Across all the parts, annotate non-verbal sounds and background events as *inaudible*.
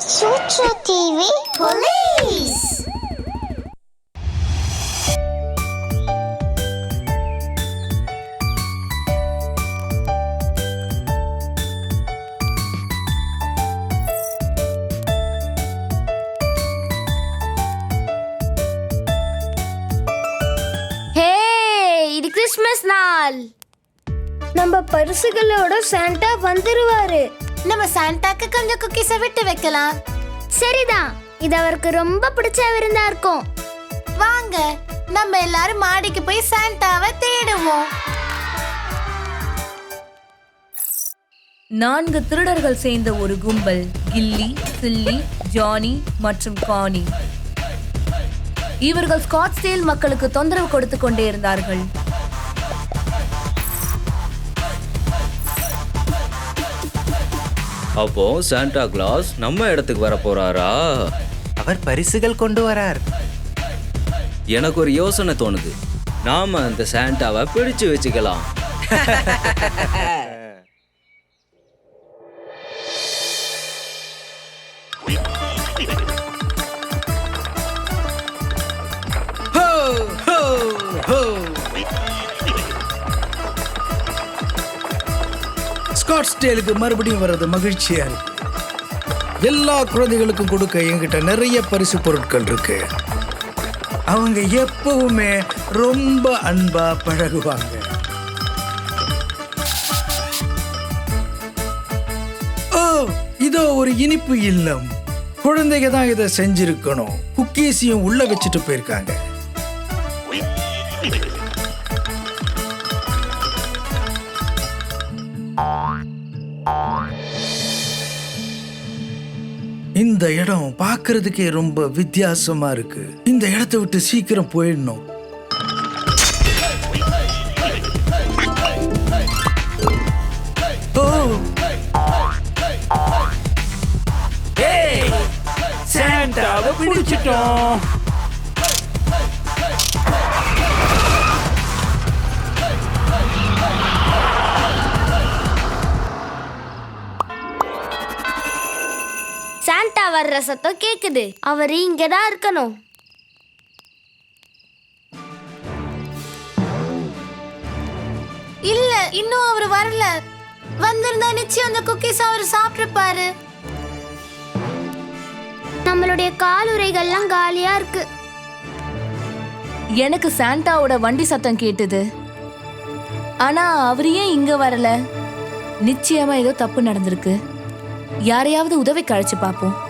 Sutra TV Police. ஹே இது Christmas நாள் நம்ம பரிசுகளோட சாண்டா வந்துருவாரு நம்ம சாண்டாக்கு கொஞ்சம் குக்கீஸை விட்டு வைக்கலாம். சரிதான். இது அவருக்கு ரொம்ப பிடிச்ச விருந்தா இருக்கும். வாங்க நம்ம எல்லாரும் மாடிக்கு போய் சாண்டாவை தேடுவோம். நான்கு திருடர்கள் சேர்ந்த ஒரு கும்பல் கில்லி சில்லி ஜானி மற்றும் கானி. இவர்கள் ஸ்காட்ஸ்டேல் மக்களுக்கு தொந்தரவு கொடுத்து கொண்டே இருந்தார்கள். அப்போ சாண்டா கிளாஸ் நம்ம இடத்துக்கு வர போறாரா? அவர் பரிசுகள் கொண்டு வரார். எனக்கு ஒரு யோசனை தோணுது. நாம அந்த சாண்டாவை பிடிச்சு வச்சுக்கலாம். *laughs* ஸ்காட்ஸ்டேலுக்கு மறுபடியும் வர்றது மகிழ்ச்சியா இருக்கு எல்லா குழந்தைகளுக்கும் கொடுக்க என்கிட்ட நிறைய பரிசு பொருட்கள் இருக்கு. அவங்க எப்பவுமே ரொம்ப அன்பா பழகுவாங்க. ஓ இதோ ஒரு இனிப்பு இல்லம். குழந்தைங்க தான் இதை செஞ்சிருக்கணும். குக்கீஸையும் உள்ள வச்சுட்டு போயிருக்காங்க. இந்த இடம் பார்க்கறதுக்கே ரொம்ப வித்தியாசமா இருக்கு. இந்த இடத்தை விட்டு சீக்கிரம் போயிடணும். பிடிச்சிட்டோம். வர்ற சத்தம் கேக்குது. அவர் இங்க தான் இருக்கணும். இல்ல இன்னும் அவர் வரல. வந்திருந்தா நிச்சயம் அந்த குக்கீஸ் அவர் சாப்பிட்டுருப்பாரு நம்மளுடைய காலுறைகள்லாம் காலியா இருக்கு. எனக்கு சாண்டாவோட வண்டி சத்தம் கேட்டது. ஆனா அவர் ஏன் இங்க வரல? நிச்சயமா ஏதோ தப்பு நடந்திருக்கு. யாரையாவது உதவி கழிச்சு பார்ப்போம்.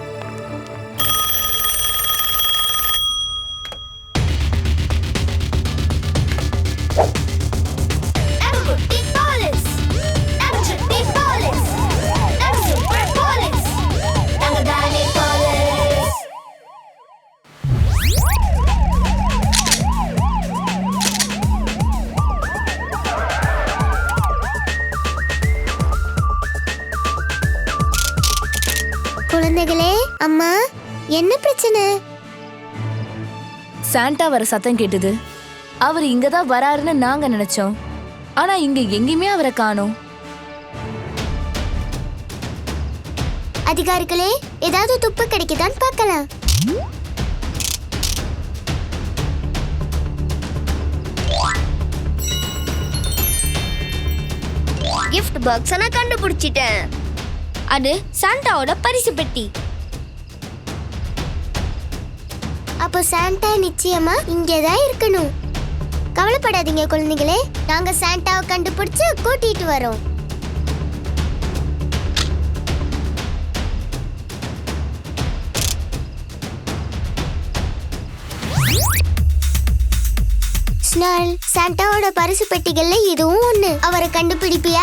அம்மா என்ன பிரச்சனை? சாண்டா வர சத்தம் கேட்டது. அவர் இங்க தான் வராருன்னு நாங்க நினைச்சோம். ஆனா இங்க எங்கேயுமே அவரை காணோம். அதிகாரிகளே ஏதாவது துப்பு கிடைக்குதான்னு பார்க்கலாம். கிஃப்ட் பாக்ஸ் நான் கண்டுபிடிச்சிட்டேன். அது சாண்டாவோட பரிசு பெட்டி. அப்போ சாண்டா நிச்சயமா இங்கே தான் இருக்கணும். கவலைப்படாதீங்க குழந்தைகளே. நாங்க சாண்டாவை கண்டுபிடிச்சு கூட்டிட்டு வரோம். சாண்டாவோட பரிசு பெட்டிகள்ல இதுவும் ஒண்ணு. அவரை கண்டுபிடிப்பியா?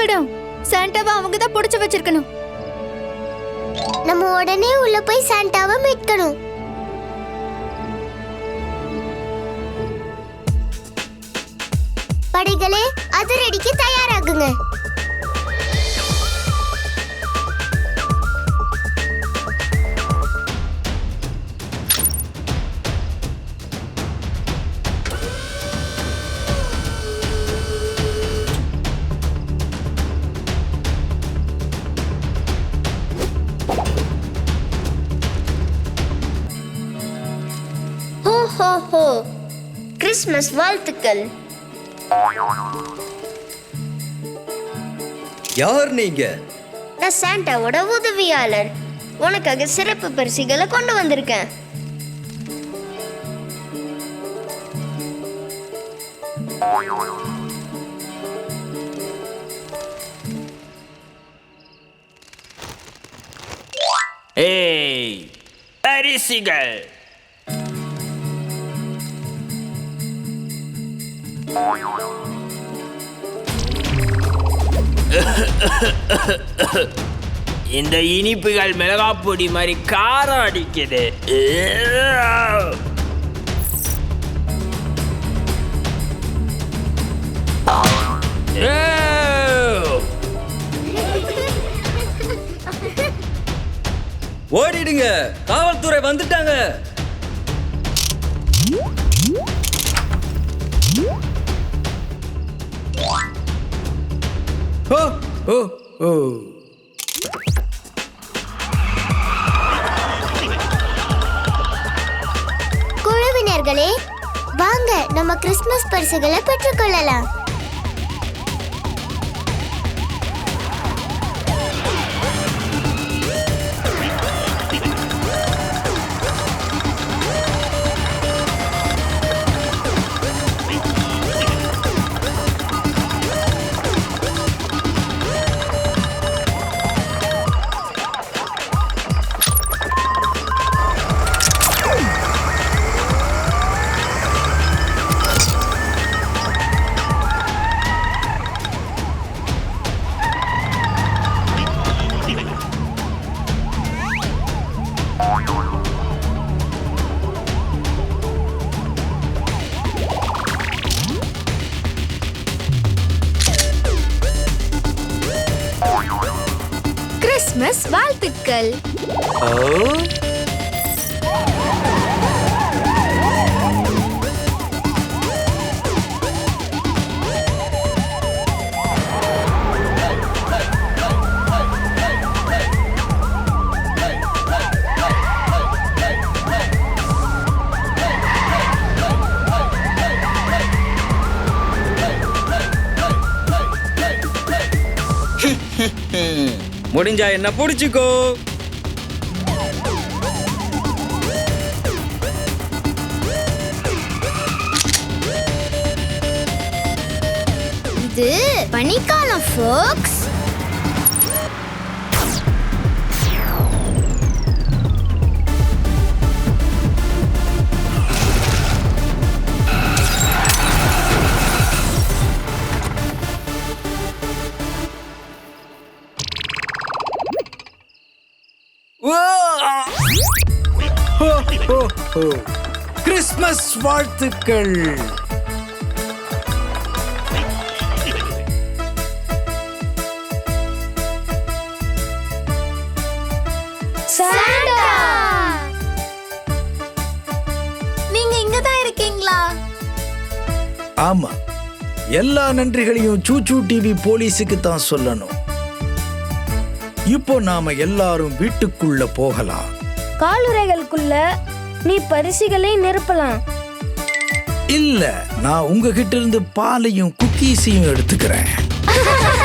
விடும். சாண்டாவை அவங்க தான் புடிச்சு வச்சிருக்கணும். நம்ம உடனே உள்ள போய் சாண்டாவை மீட்கணும். படைகளே அதிரடிக்கு தயாராகுங்க. கிறிஸ்மஸ் வாழ்த்துக்கள். யார் நீங்க? நான் சாண்டாவோட உதவியாளர். உனக்காக சிறப்பு பரிசுகளை கொண்டு வந்திருக்கேன். ஏய் பரிசுகள். இந்த இனிப்புகள் மிளகாப்பொடி மாதிரி காரம் அடிக்குது. ஓடிடுங்க. காவல்துறை வந்துட்டாங்க. ஓ ஓ ஓ. குழுவினர்களே வாங்க நம்ம கிறிஸ்துமஸ் பரிசுகளை பெற்றுக்கொள்ளலாம். வாழ்த்துக்கள் ஓ முடிஞ்சா என்ன பிடிச்சிக்கோ. இது பனிக்காலம் ஃபோக்ஸ் கிறிஸ்மஸ் வாழ்த்துக்கள். ஆமா. எல்லா நன்றிகளையும் சூச்சு டிவி போலீஸுக்கு தான் சொல்லணும். இப்போ நாம எல்லாரும் வீட்டுக்குள்ள போகலாம். காலுறைகளுக்குள்ள நீ பரிசுகளை நிரப்பலாம். இல்ல நான் உங்ககிட்ட இருந்து பாலையும் குக்கீஸையும் எடுத்துக்கிறேன். *laughs*